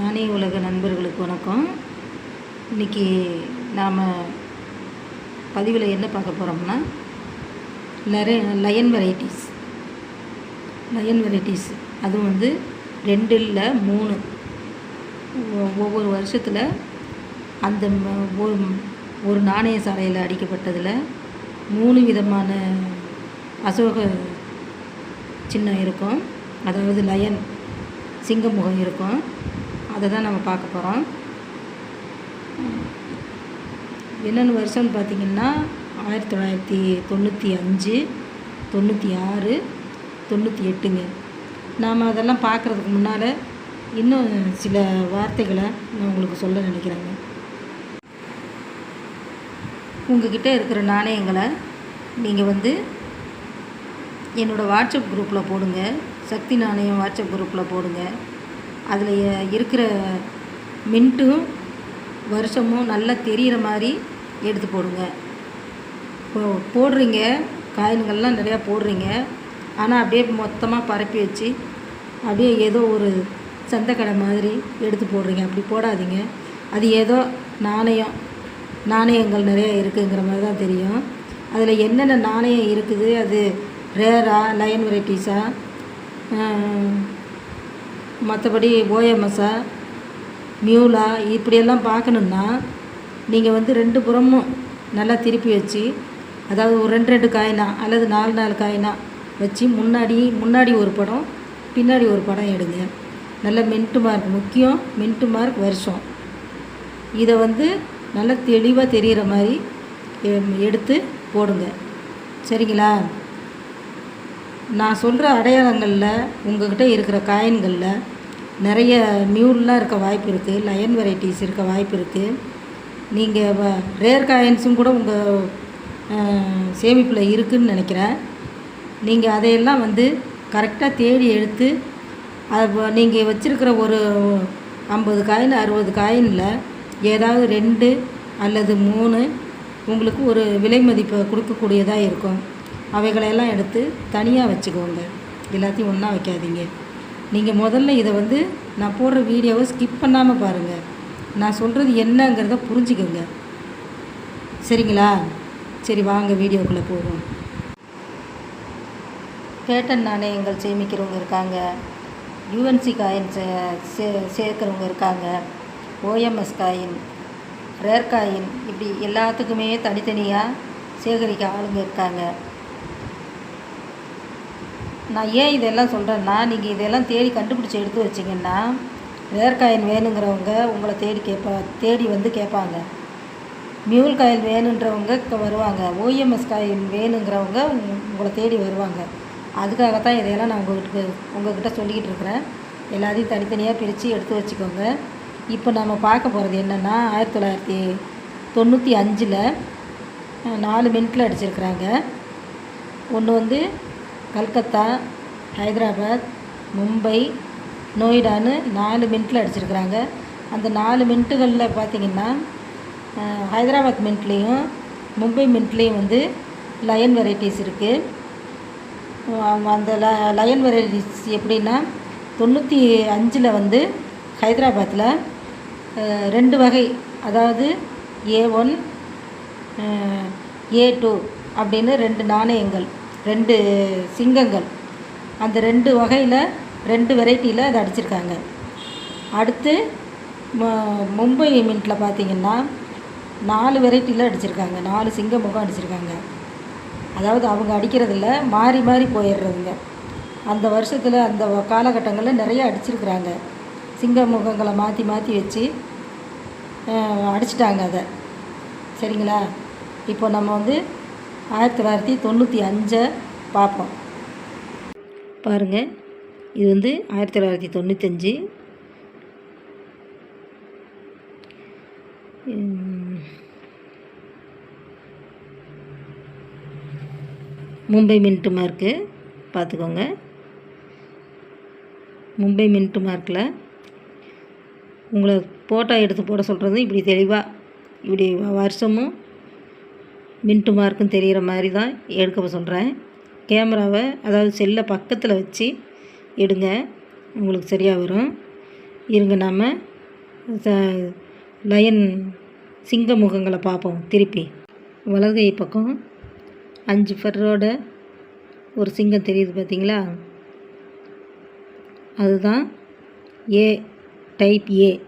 நானே உலக நண்பர்களுக்கு வணக்கம். இன்றைக்கி நாம் பதிவில் என்ன பார்க்க போகிறோம்னா லர லயன் வெரைட்டிஸ் லயன் வெரைட்டிஸ் அதுவும் வந்து ரெண்டு இல்லை மூணு. ஒ- ஒவ்வொரு வருஷத்தில் அந்த ஒரு ஒரு நாணய சாலையில் அடிக்கப்பட்டதில் மூணு விதமான அசோக சின்னம் இருக்கும். அதாவது லயன் சிங்கமுகம் இருக்கும். அதை தான் நம்ம பார்க்க போகிறோம் என்னென்ன வருஷம்னு பார்த்தீங்கன்னா ஆயிரத்தி தொள்ளாயிரத்தி தொண்ணூற்றி அஞ்சு தொண்ணூற்றி ஆறு தொண்ணூற்றி எட்டுங்க. நாம் அதெல்லாம் பார்க்குறதுக்கு முன்னால் இன்னும் சில வார்த்தைகளை நான் உங்களுக்கு சொல்ல நினைக்கிறேங்க. உங்ககிட்ட இருக்கிற நாணயங்களை நீங்கள் வந்து என்னோடய வாட்ஸ்அப் குரூப்பில் போடுங்க. சக்தி நாணயம் வாட்ஸ்அப் குரூப்பில் போடுங்க. அதில் இருக்கிற மின்ட்டும் வருஷமும் நல்லா தெரிகிற மாதிரி எடுத்து போடுங்க. இப்போ போடுறீங்க. காயின்கள்லாம் நிறையா போடுறீங்க. ஆனால் அப்படியே மொத்தமாக பரப்பி வச்சு அப்படியே ஏதோ ஒரு சந்தைக்கடை மாதிரி எடுத்து போடுறீங்க. அப்படி போடாதீங்க. அது ஏதோ நாணயம் நாணயங்கள் நிறையா இருக்குங்கிற மாதிரி தான் தெரியும். அதில் என்னென்ன நாணயம் இருக்குது? அது ரேரா லயன் வெரைட்டிஸா? மற்றபடி ஓஎம்எஸ்ஸா மியூலா இப்படியெல்லாம் பார்க்கணுன்னா நீங்கள் வந்து ரெண்டு புறமும் நல்லா திருப்பி வச்சு அதாவது ஒரு ரெண்டு ரெண்டு காயினா அல்லது நாலு நாலு காயினா வச்சு முன்னாடி முன்னாடி ஒரு படம் பின்னாடி ஒரு படம் எடுங்க. நல்ல மின்ட்டு மார்க் முக்கியம் மின்ட்டு மார்க் வருஷம். இதை வந்து நல்லா தெளிவாக தெரிகிற மாதிரி எடுத்து போடுங்க. சரிங்களா? நான் சொல்கிற அடையாளங்களில் உங்கள்கிட்ட இருக்கிற காயின்களில் நிறைய மியூல்லாம் இருக்க வாய்ப்பு இருக்குது லயன் வெரைட்டிஸ் இருக்க வாய்ப்பு இருக்குது நீங்கள் ரேர் காயின்ஸும் கூட உங்கள் சேமிப்பில் இருக்குதுன்னு நினைக்கிறேன். நீங்கள் அதையெல்லாம் வந்து கரெக்டாக தேடி எடுத்து அது நீங்கள் வச்சுருக்கிற ஒரு ஐம்பது காயின் அறுபது காயினில் ஏதாவது ரெண்டு அல்லது மூணு உங்களுக்கு ஒரு விலை மதிப்பை கொடுக்கக்கூடியதாக இருக்கும். அவைகளையெல்லாம் எடுத்து தனியாக வச்சுக்கோங்க. எல்லாத்தையும் ஒன்றா வைக்காதீங்க. நீங்கள் முதல்ல இதை வந்து நான் போடுற வீடியோவை ஸ்கிப் பண்ணாமல் பாருங்கள் நான் சொல்கிறது என்னங்கிறத புரிஞ்சுக்கோங்க. சரிங்களா? சரி வாங்க வீடியோக்குள்ளே போவோம். பேட்டன் நாணயங்கள் சேமிக்கிறவங்க இருக்காங்க. யூஎன்சி காயின் சே சே சேர்க்குறவங்க இருக்காங்க. ஓஎம்எஸ் காயின் ரேர் காயின் இப்படி எல்லாத்துக்குமே தனித்தனியாக சேகரிக்க ஆளுங்க இருக்காங்க. நான் ஏன் இதெல்லாம் சொல்கிறேன்னா நீங்கள் இதெல்லாம் தேடி கண்டுபிடிச்சி எடுத்து வச்சிங்கன்னா ரேர் காயின் வேணுங்கிறவங்க உங்களை தேடி கேட்பா தேடி வந்து கேட்பாங்க. மியூல் காயின் வேணுன்றவங்க வருவாங்க. ஓஎம்எஸ் காயின் வேணுங்கிறவங்க உங்களை தேடி வருவாங்க. அதுக்காக தான் இதையெல்லாம் நான் உங்கள்கிட்ட உங்கள்கிட்ட சொல்லிக்கிட்டு இருக்கிறேன். எல்லாத்தையும் தனித்தனியாக பிரித்து எடுத்து வச்சுக்கோங்க. இப்போ நம்ம பார்க்க போகிறது என்னென்னா ஆயிரத்தி தொள்ளாயிரத்தி தொண்ணூற்றி அஞ்சில் நாலு மினிட்டில் அடிச்சிருக்கிறாங்க. ஒன்று வந்து கல்கத்தா ஹைதராபாத் மும்பை நொய்டான்னு நாலு மின்ட்டில் அடிச்சிருக்கிறாங்க. அந்த நாலு மினிட்டுகளில் பார்த்தீங்கன்னா ஹைதராபாத் மின்ட்லேயும் மும்பை மின்ட்லேயும் வந்து லயன் வெரைட்டிஸ் இருக்குது அந்த ல லயன் வெரைட்டிஸ் எப்படின்னா தொண்ணூற்றி அஞ்சில் வந்து ஹைதராபாத்தில் ரெண்டு வகை. அதாவது ஏ ஒன் ஏ டூ அப்படின்னு ரெண்டு நாணயங்கள். ரெண்டு சிங்கங்கள். அந்த ரெண்டு வகையில் ரெண்டு வெரைட்டியில் அதை அடிச்சிருக்காங்க. அடுத்து ம- மும்பை மின்ட்டில் பார்த்தீங்கன்னா நாலு வெரைட்டியில் அடிச்சிருக்காங்க. நாலு சிங்க முகம் அடிச்சிருக்காங்க. அதாவது அவங்க அடிக்கிறதில்ல மாறி மாறி போயிடுறதுங்க. அந்த வருஷத்தில் அந்த காலகட்டங்களில் நிறைய அடிச்சிருக்கிறாங்க. சிங்க முகங்களை மாற்றி மாற்றி வச்சு அடிச்சிட்டாங்க அதை. சரிங்களா? இப்போ நம்ம வந்து ஆயிரத்தி தொள்ளாயிரத்தி தொண்ணூற்றி அஞ்சை பார்ப்போம். பாருங்கள் இது வந்து ஆயிரத்தி தொள்ளாயிரத்தி தொண்ணூத்தஞ்சு. மும்பை மின்ட்டு மார்க்கு பார்த்துக்கோங்க. மும்பை மின்ட்டு மார்க்கில் உங்களை ஃபோட்டோ எடுத்து போட சொல்கிறது இப்படி தெளிவாக இப்படி வருஷமும் மின்ட்டு மார்க்கும் தெரிகிற மாதிரி தான் எடுக்க சொல்கிறேன். கேமராவை அதாவது செல்லை பக்கத்தில் வச்சு எடுங்க. உங்களுக்கு சரியாக வரும். இருங்க நாம் ச- லயன் சிங்க முகங்களை பார்ப்போம். திருப்பி. வலது பக்கம் அஞ்சு ஃபர்ரோட ஒரு சிங்கம் தெரியுது பார்த்தீங்களா? அதுதான் ஏ டைப் ஏ.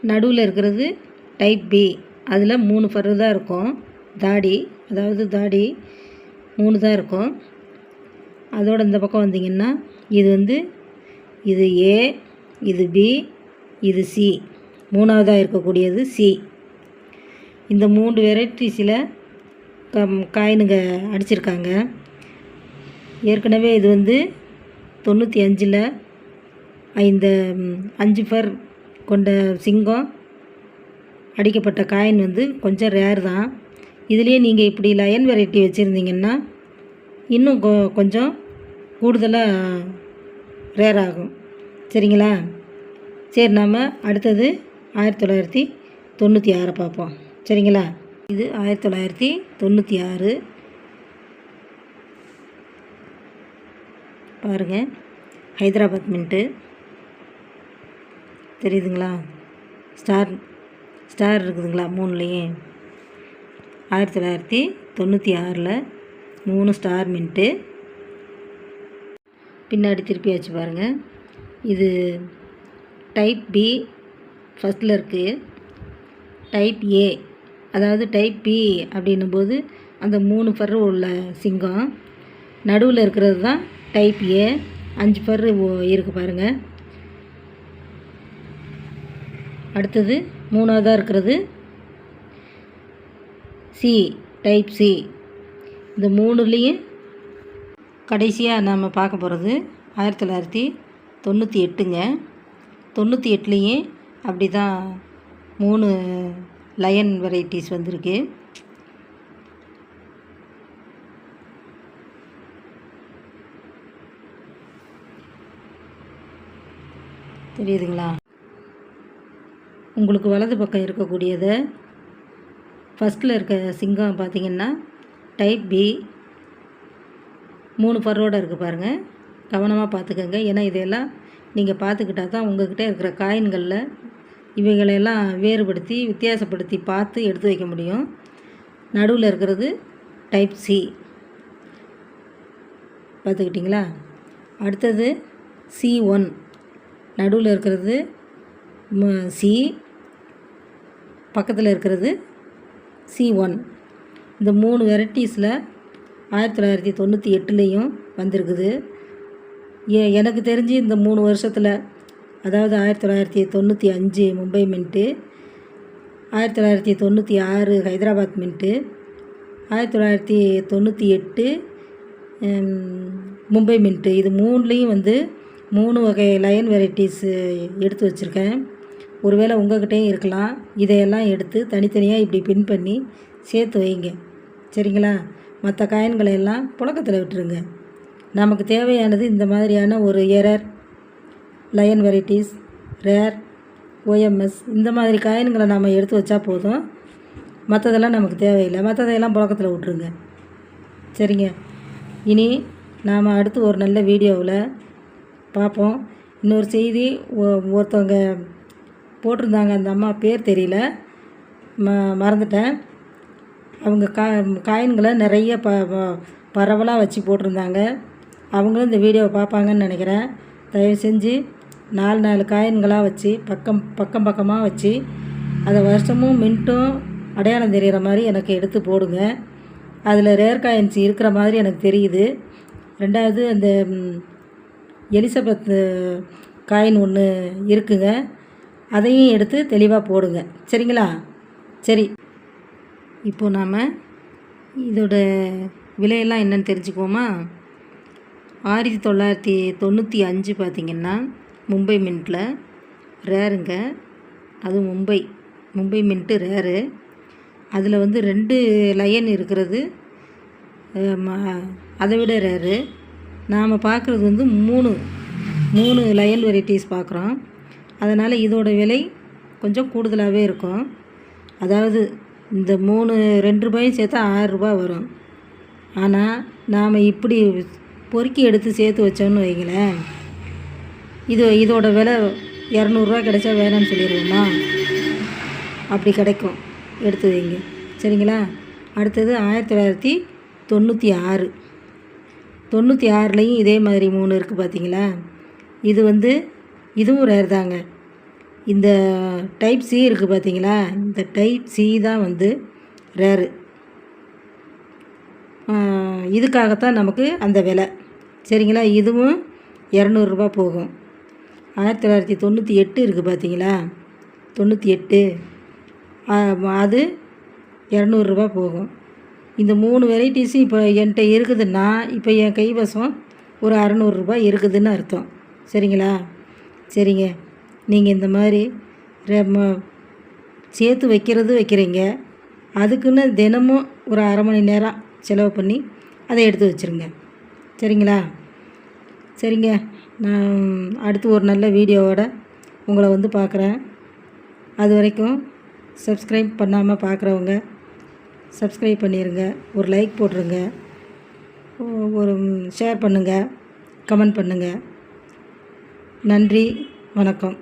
நடுவில் இருக்கிறது டைப் பி. அதில் மூணு ஃபர்ரு தான் இருக்கும். தாடி அதாவது தாடி மூணு தான் இருக்கும். அதோட இந்த பக்கம் வந்தீங்கன்னா இது வந்து இது ஏ இது பி இது சி மூணாவதாக இருக்கக்கூடியது சி இந்த மூன்று வெரைட்டிஸில் கம் காயினுங்க அடிச்சிருக்காங்க. ஏற்கனவே இது வந்து தொண்ணூற்றி அஞ்சில் இந்த அஞ்சு ஃபர் கொண்ட சிங்கம். அடிக்கப்பட்ட காயின் வந்து கொஞ்சம் ரேர் தான். இதுலேயே நீங்கள் இப்படி லயன் வெரைட்டி வச்சுருந்தீங்கன்னா இன்னும் கொ கொஞ்சம் கூடுதலாக ரேர் ஆகும். சரிங்களா? சரி நாம் அடுத்தது ஆயிரத்தி தொள்ளாயிரத்தி தொண்ணூற்றி ஆறை பார்ப்போம். சரிங்களா? இது ஆயிரத்தி தொள்ளாயிரத்தி தொண்ணூற்றி ஆறு. பாருங்கள் ஹைதராபாத் மின்ட்டு தெரியுதுங்களா? ஸ்டார் ஸ்டார் இருக்குதுங்களா? மூணுலேயே. ஆயிரத்தி தொள்ளாயிரத்தி தொண்ணூற்றி ஆறில் மூணு ஸ்டார் மின்ட்டு. பின்னாடி திருப்பி வச்சு பாருங்கள் இது டைப் பி ஃபஸ்ட்டில் இருக்குது டைப் ஏ அதாவது டைப் பி அப்படின்னும் போது அந்த மூணு ஃபர்ரு உள்ள சிங்கம். நடுவில் இருக்கிறது தான் டைப் ஏ அஞ்சு ஃபர்ரு இருக்குது பாருங்கள் அடுத்தது மூணாவதாக இருக்கிறது சி டைப் சி இந்த மூணுலேயும் கடைசியாக நாம் பார்க்க போகிறது ஆயிரத்தி தொள்ளாயிரத்தி தொண்ணூற்றி எட்டுங்க. தொண்ணூற்றி எட்டுலேயும் அப்படி தான் மூணு லயன் வெரைட்டிஸ் வந்திருக்கு. தெரியுதுங்களா? உங்களுக்கு வலது பக்கம் இருக்கக்கூடியதை ஃபஸ்ட்டில் இருக்க சிங்கம் பார்த்தீங்கன்னா டைப் பி மூணு ஃபர்ரோடு இருக்குது பாருங்கள் கவனமாக பார்த்துக்கோங்க. ஏன்னா இதையெல்லாம் நீங்கள் பார்த்துக்கிட்டா தான் உங்கள்கிட்ட இருக்கிற காயின்களில் இவைகளையெல்லாம் வேறுபடுத்தி வித்தியாசப்படுத்தி பார்த்து எடுத்து வைக்க முடியும். நடுவில் இருக்கிறது டைப் சி பார்த்துக்கிட்டிங்களா? அடுத்தது சி ஒன் நடுவில் இருக்கிறது சி பக்கத்தில் இருக்கிறது சி ஒன் இந்த மூணு வெரைட்டிஸில் ஆயிரத்தி தொள்ளாயிரத்தி தொண்ணூற்றி எட்டுலேயும் வந்திருக்குது. ஏ எனக்கு தெரிஞ்சு இந்த மூணு வருஷத்தில் அதாவது ஆயிரத்தி தொள்ளாயிரத்தி தொண்ணூற்றி அஞ்சு மும்பை மின்ட்டு ஆயிரத்தி தொள்ளாயிரத்தி தொண்ணூற்றி ஆறு ஹைதராபாத் மின்ட்டு ஆயிரத்தி தொள்ளாயிரத்தி தொண்ணூற்றி எட்டு மும்பை மின்ட்டு. இது மூணுலேயும் வந்து மூணு வகை லயன் வெரைட்டிஸு எடுத்து வச்சுருக்கேன். ஒருவேளை உங்கள்கிட்டயும் இருக்கலாம். இதையெல்லாம் எடுத்து தனித்தனியாக இப்படி பின் பண்ணி சேர்த்து வைங்க. சரிங்களா? மற்ற காயின்களை எல்லாம் புழக்கத்தில் விட்டுருங்க. நமக்கு தேவையானது இந்த மாதிரியான ஒரு error lion varieties rare OMS இந்த மாதிரி காயின்களை நம்ம எடுத்து வச்சா போதும். மற்றதெல்லாம் நமக்கு தேவையில்லை. மற்றதையெல்லாம் புழக்கத்தில் விட்ருங்க சரிங்க? இனி நாம் அடுத்து ஒரு நல்ல வீடியோவில் பார்ப்போம். இன்னொரு செய்தி ஒ- ஒருத்தவங்க போட்டிருந்தாங்க அந்த அம்மா பேர் தெரியல. ம மறந்துட்டேன். அவங்க கா காயின்களை நிறைய ப ப- பரவலாக வச்சு போட்டிருந்தாங்க. அவங்களும் இந்த வீடியோவை பார்ப்பாங்கன்னு நினைக்கிறேன். தயவு செஞ்சு நாலு நாலு காயின்களாக வச்சு பக்கம் பக்கம் பக்கமாக வச்சு அதை வருஷமும் மின்ட்டும் அடையாளம் தெரிகிற மாதிரி எனக்கு எடுத்து போடுங்க. அதில் ரேர் காயின்ஸ் இருக்கிற மாதிரி எனக்கு தெரியுது. ரெண்டாவது அந்த எலிசபெத் காயின் ஒன்று இருக்குங்க. அதையும் எடுத்து தெளிவாக போடுங்க. சரிங்களா? சரி. இப்போ நாம் இதோட விலையெல்லாம் என்னென்னு தெரிஞ்சுக்குவோமா? ஆயிரத்தி தொள்ளாயிரத்தி தொண்ணூற்றி அஞ்சு பார்த்திங்கன்னா மும்பை மின்ட்டில் ரேருங்க. அதுவும் மும்பை. Mumbai mint rare. அதில் வந்து ரெண்டு லயன் இருக்கிறது. அதை விட ரேரு. நாம் பார்க்குறது வந்து மூணு மூணு லயன் வெரைட்டிஸ் பார்க்குறோம் அதனால் இதோட விலை கொஞ்சம் கூடுதலாகவே இருக்கும். அதாவது இந்த மூணு ரெண்டு ரூபாயும் சேர்த்தா ஆறுரூபா வரும். ஆனால் நாம் இப்படி பொறுக்கி எடுத்து சேர்த்து வச்சோம்னு வைங்களேன். இது இதோட விலை இரநூறுவா கிடைச்சா வேணாம்னு சொல்லிடுவோமா? அப்படி கிடைக்கும். எடுத்து வைங்க. சரிங்களா? அடுத்தது ஆயிரத்தி தொள்ளாயிரத்தி தொண்ணூற்றி ஆறு. தொண்ணூற்றி ஆறுலேயும் இதே மாதிரி மூணு இருக்குது பார்த்தீங்களா இது வந்து இதுவும் ரேர் தாங்க. இந்த டைப் சி இருக்குது பார்த்தீங்களா இந்த டைப் சி தான் வந்து ரேரு இதுக்காகத்தான் நமக்கு அந்த விலை. சரிங்களா? இதுவும் இரநூறுபா போகும். ஆயிரத்தி தொள்ளாயிரத்தி தொண்ணூற்றி எட்டு இருக்குது பார்த்தீங்களா தொண்ணூற்றி எட்டு. அது இரநூறுபா போகும். இந்த மூணு வெரைட்டிஸும் இப்போ என்கிட்ட இருக்குதுன்னா இப்போ என் கைவசம் ஒரு அறநூறுரூபா இருக்குதுன்னு அர்த்தம். சரிங்களா? சரிங்க. நீங்கள் இந்த மாதிரி சேர்த்து வைக்கிறது வைக்கிறீங்க. அதுக்குன்னு தினமும் ஒரு அரை மணி நேரம் செலவு பண்ணி அதை எடுத்து வச்சுருங்க. சரிங்களா? சரிங்க. நான் அடுத்து ஒரு நல்ல வீடியோவோட உங்களை வந்து பார்க்குறேன். அது வரைக்கும் சப்ஸ்கிரைப் பண்ணாமல் பார்க்குறவங்க சப்ஸ்கிரைப் பண்ணிடுங்க ஒரு லைக் போட்டுருங்க. ஒரு ஷேர் பண்ணுங்கள் கமெண்ட் பண்ணுங்கள் நன்றி வணக்கம்.